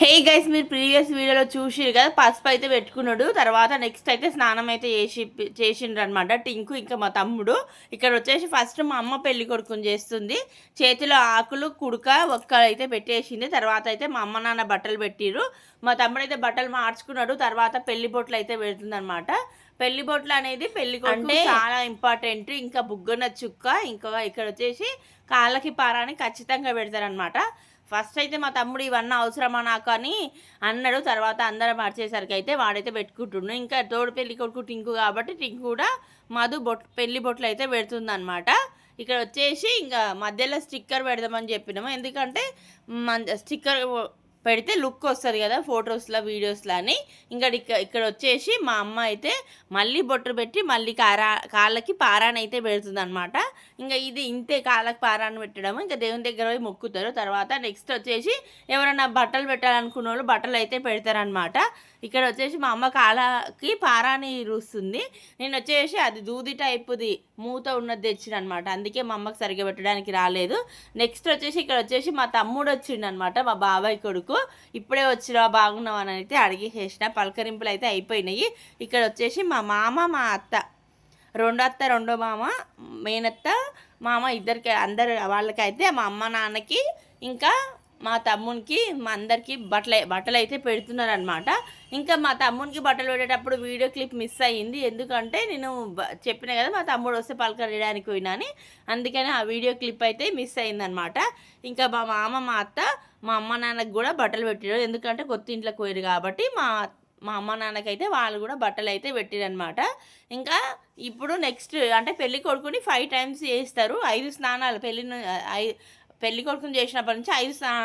Hey guys మీరు previous వీడియోలో చూసిరు కదా పసుపు అయితే పెట్టుకున్నాడు. తర్వాత నెక్స్ట్ అయితే స్నానం అయితే చేసి చేసిండ్రు అనమాట టింకు ఇంకా మా తమ్ముడు. ఇక్కడ వచ్చేసి ఫస్ట్ మా అమ్మ పెళ్ళి కొడుకుని చేస్తుంది. చేతిలో ఆకులు కుడుక ఒక్కలు అయితే పెట్టేసింది. తర్వాత అయితే మా అమ్మ నాన్న బట్టలు పెట్టిరు. మా తమ్ముడు అయితే బట్టలు మార్చుకున్నాడు. తర్వాత పెళ్ళి బొట్లు అయితే పెడుతుంది అనమాట పెళ్ళి బొట్లు అనేది పెళ్ళి అంటే చాలా ఇంపార్టెంట్ ఇంకా బుగ్గన చుక్క ఇంకా ఇక్కడ వచ్చేసి కాళ్ళకి పారాని ఖచ్చితంగా పెడతారనమాట ఫస్ట్ అయితే మా తమ్ముడు ఇవన్నీ అవసరమా నాకు అని అన్నాడు. తర్వాత అందరం మార్చేసరికి అయితే వాడైతే పెట్టుకుంటుండు. ఇంకా తోడు పెళ్ళి కొడుకు టింకు కాబట్టి టింకు కూడా మధు బొట్ పెళ్ళి బొట్లు అయితే పెడుతుంది అనమాట ఇక్కడ వచ్చేసి ఇంకా మధ్యలో స్టిక్కర్ పెడదామని చెప్పినాము. ఎందుకంటే స్టిక్కర్ పెడితే లుక్ వస్తుంది కదా ఫొటోస్లో వీడియోస్లో అని. ఇంకా ఇక్కడ వచ్చేసి మా అమ్మ అయితే మళ్ళీ బొట్టు పెట్టి మళ్ళీ కారా కాళ్ళకి పారాన్ని అయితే పెడుతుంది అనమాట ఇంకా ఇది ఇంతే కాళ్ళకి పారాన్ని పెట్టడం ఇంకా దేవుని దగ్గర పోయి మొక్కుతారు. తర్వాత నెక్స్ట్ వచ్చేసి ఎవరైనా బట్టలు పెట్టాలనుకున్న వాళ్ళు బట్టలు అయితే పెడతారనమాట ఇక్కడ వచ్చేసి మా అమ్మ కాళ్ళకి పారాని రూస్తుంది. నేను వచ్చేసి అది దూది టైప్ది మూత ఉన్నది తెచ్చిన అనమాట అందుకే మా అమ్మకి సరిగ్గా పెట్టడానికి రాలేదు. నెక్స్ట్ వచ్చేసి ఇక్కడ వచ్చేసి మా తమ్ముడు వచ్చిండనమాట మా బాబాయ్ కొడుకు. ఇప్పుడే వచ్చినా బాగున్నావు అని అయితే అడిగేసేసిన. పలకరింపులు అయితే అయిపోయినాయి. ఇక్కడ వచ్చేసి మా మామ మా అత్త. రెండో అత్త రెండో మామ మేనత్త మామ ఇద్దరికి అందరు వాళ్ళకైతే మా అమ్మ నాన్నకి ఇంకా మా తమ్మునికి మా అందరికీ బట్టలు బట్టలు అయితే పెడుతున్నారనమాట ఇంకా మా తమ్మునికి బట్టలు పెట్టేటప్పుడు వీడియో క్లిప్ మిస్ అయ్యింది. ఎందుకంటే నేను చెప్పిన కదా మా తమ్ముడు వస్తే పలకరియడానికి పోయినా అని. అందుకని ఆ వీడియో క్లిప్ అయితే మిస్ అయిందనమాట ఇంకా మా మామ మా అత్త మా అమ్మ నాన్నకి కూడా బట్టలు పెట్టారు ఎందుకంటే కొత్త ఇంట్లోకి పోయారు కాబట్టి మా మా అమ్మ నాన్నకైతే వాళ్ళు కూడా బట్టలు అయితే పెట్టిరనమాట ఇంకా ఇప్పుడు నెక్స్ట్ అంటే పెళ్ళి కొడుకుని ఫైవ్ టైమ్స్ చేస్తారు. ఐదు స్నానాలు పెళ్ళి పెళ్ళి కొడుకుని చేసినప్పటి నుంచి ఐదు స్నానాలు